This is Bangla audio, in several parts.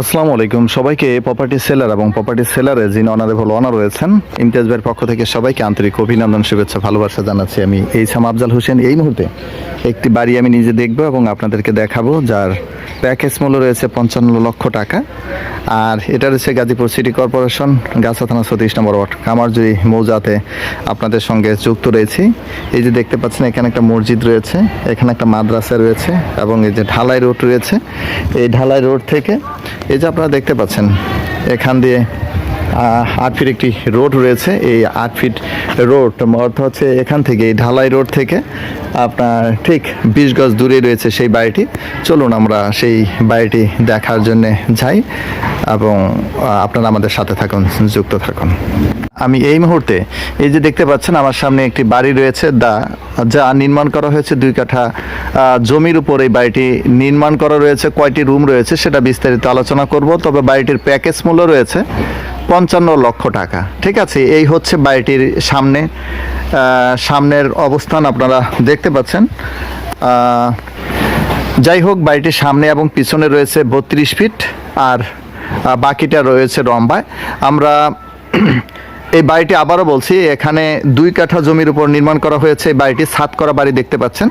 আসসালামু আলাইকুম। সবাইকে প্রপার্টি সেলার এবং প্রপার্টি সেলারে যিনি অনারেবল অনার রয়েছেন। ইমতিয়াজ ভাইয়ের পক্ষ থেকে সবাইকে আন্তরিক অভিনন্দন, শুভেচ্ছা, ভালোবাসা জানাচ্ছি আমি। এই সাম আফজাল হোসেন এই মুহূর্তে একটি বাড়ি আমি নিজে দেখব এবং আপনাদেরকে দেখাবো, যার প্যাকেজ মূল্য রয়েছে পঞ্চান্ন লক্ষ টাকা। আর এটা রয়েছে গাজীপুর সিটি কর্পোরেশন গাছা থানা সতীশ নম্বর ওয়ার্ড। কামারজুরি মৌজাতে আপনাদের সঙ্গে যুক্ত রয়েছি, এই যে দেখতে পাচ্ছেন, এখানে একটা মসজিদ রয়েছে, এখানে একটা মাদ্রাসা রয়েছে এবং এই যে ঢালাই রোড রয়েছে। এই ঢালাই রোড থেকে এই যে আপনারা দেখতে পাচ্ছেন, এখান দিয়ে আট ফিট একটি রোড রয়েছে। এই আট ফিট রোড অর্থ হচ্ছে এখান থেকে, এই ঢালাই রোড থেকে আপনার ঠিক বিশ গজ দূরে রয়েছে সেই বাড়িটি। চলুন আমরা সেই বাড়িটি দেখার জন্যে যাই এবং আপনারা আমাদের সাথে থাকুন, যুক্ত থাকুন। আমি এই মুহূর্তে এই যে দেখতে পাচ্ছেন, আমার সামনে একটি বাড়ি রয়েছে, দা, যা নির্মাণ করা হয়েছে দুই কাঠা জমির উপর এই বাড়িটি নির্মাণ করা রয়েছে, কয়টি রুম রয়েছে সেটা বিস্তারিত আলোচনা করব, তবে বাড়িটির প্যাকেজ মূল্য রয়েছে পঞ্চান্ন লক্ষ টাকা। ঠিক আছে, এই হচ্ছে বাড়িটির সামনে সামনের অবস্থান আপনারা দেখতে পাচ্ছেন। যাই হোক, বাড়িটির সামনে এবং পিছনে রয়েছে বত্রিশ ফিট, আর বাকিটা রয়েছে রম্বায়। আমরা এই বাড়িটি আবারও বলছি, এখানে দুই কাঠা জমির উপর নির্মাণ করা হয়েছে। এই বাড়িটি সাত করা বাড়ি দেখতে পাচ্ছেন।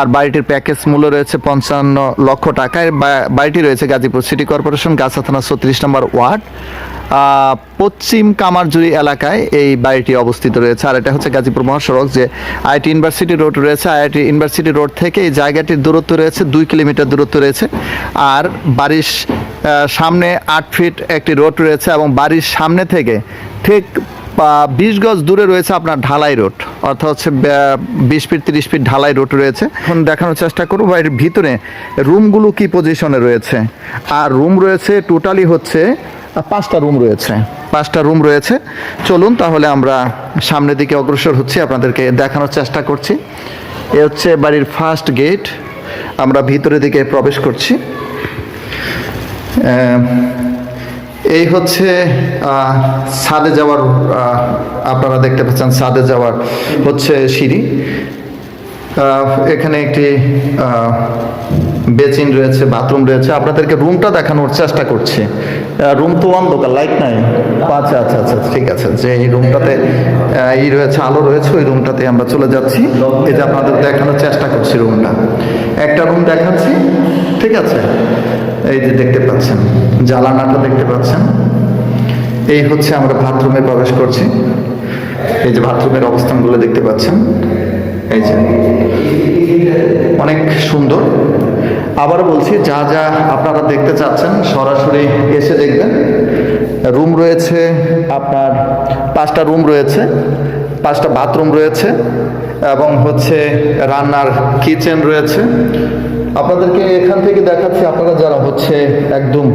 আর বাড়িটির প্যাকেজ মূল্য রয়েছে পঞ্চান্ন লক্ষ টাকায় বাড়িটি রয়েছে গাজীপুর সিটি কর্পোরেশন, গাছা থানা ছত্রিশ নম্বর ওয়ার্ড। পশ্চিম কামারজুরি এলাকায় এই বাড়িটি অবস্থিত রয়েছে। আর এটা হচ্ছে গাজীপুর মহাসড়ক, যে আইআইটি ইউনিভার্সিটি রোড রয়েছে। আইআইটি ইউনিভার্সিটি রোড থেকে এই জায়গাটির দূরত্ব রয়েছে, দুই কিলোমিটার দূরত্ব রয়েছে। আর বাড়ির সামনে আট ফিট একটি রোড রয়েছে এবং বাড়ির সামনে থেকে ঠিক বিশ গজ দূরে রয়েছে আপনার ঢালাই রোড, অর্থাৎ হচ্ছে বিশ ফিট, তিরিশ ফিট ঢালাই রোড রয়েছে। এখন দেখানোর চেষ্টা করব বাড়ির ভিতরে রুমগুলো কি পজিশনে রয়েছে। আর রুম রয়েছে, টোটালি হচ্ছে পাঁচটা রুম রয়েছে। পাঁচটা রুম রয়েছে। চলুন তাহলে আমরা সামনের দিকে অগ্রসর হচ্ছি, আপনাদেরকে দেখানোর চেষ্টা করছি। এ হচ্ছে বাড়ির ফার্স্ট গেট। আমরা ভিতরের দিকে প্রবেশ করছি। এই হচ্ছে ছাদে যাওয়ার আপনারা দেখতে পাচ্ছেন ছাদে যাওয়ার হচ্ছে সিঁড়ি। এখানে একটি বেচিন রয়েছে বাথরুম রয়েছে। আপনাদেরকে রুমটা দেখানোর চেষ্টা করছি। রুম তো অন্ধকার লাইট নাই। আচ্ছা আচ্ছা আচ্ছা ঠিক আছে। যে এই রুমটাতে আহ, ই রয়েছে আলো রয়েছে ওই রুমটাতে আমরা চলে যাচ্ছি। এই যে আপনাদের দেখানোর চেষ্টা করছি রুমটা। একটা রুম দেখাচ্ছি ঠিক আছে? এই যে দেখতে পাচ্ছেন, জ্বালানাটা দেখতে পাচ্ছেন। এই হচ্ছে আমরা বাথরুমে প্রবেশ করছি। এই যে বাথরুমের অবস্থানগুলো দেখতে পাচ্ছেন। এই যে অনেক সুন্দর। আবার বলছি, যা যা আপনারা দেখতে চাচ্ছেন, সরাসরি এসে দেখবেন। রুম রয়েছে আপনার, পাঁচটা রুম রয়েছে, পাঁচটা বাথরুম রয়েছে এবং হচ্ছে রান্নার কিচেন রয়েছে। আপনাদেরকে এখান থেকে দেখাচ্ছি, আপনারা যারা হচ্ছে একদম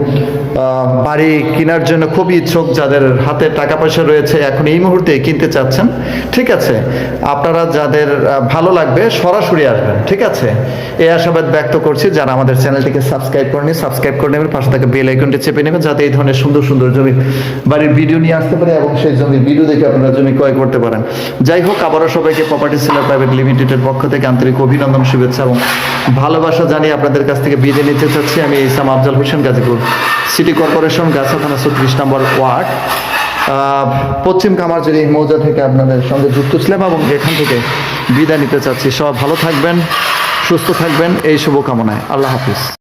বাড়ি কেনার জন্য খুবই ইচ্ছুক, যাদের হাতে টাকা পয়সা রয়েছে, এখন এই মুহূর্তে কিনতে চাচ্ছেন, ঠিক আছে? আপনারা যাদের ভালো লাগবে, সরাসরি আসবেন, ঠিক আছে? এই আশাবাদ ব্যক্ত করছি, যারা আমাদের চ্যানেলটিকে সাবস্ক্রাইব করেনি সাবস্ক্রাইব করে নেবেন, পাশে থেকে বেল আইকনটি চেপে নেবেন, যাতে এই ধরনের সুন্দর সুন্দর জমি বাড়ির ভিডিও নিয়ে আসতে পারে এবং সেই জমির ভিডিও দেখে আপনারা জমি ক্রয় করতে পারেন। যাই হোক, আবারও সবাইকে প্রপার্টি সেলার প্রাইভেট লিমিটেডের পক্ষ থেকে আন্তরিক অভিনন্দন, শুভেচ্ছা এবং ভালোবাসা জানিয়ে আপনাদের কাছ থেকে বিদায় নিতে চাচ্ছি। আমি ইসাম আফজাল হোসেন, গাজীপুর সিটি কর্পোরেশন গাছা থানা ছত্রিশ নম্বর ওয়ার্ড। পশ্চিম কামারজুরি মৌজা থেকে আপনাদের সঙ্গে যুক্ত ছিলাম এবং এখান থেকে বিদায় নিতে চাচ্ছি। সব ভালো থাকবেন, সুস্থ থাকবেন, এই শুভকামনায়। আল্লাহ হাফিজ।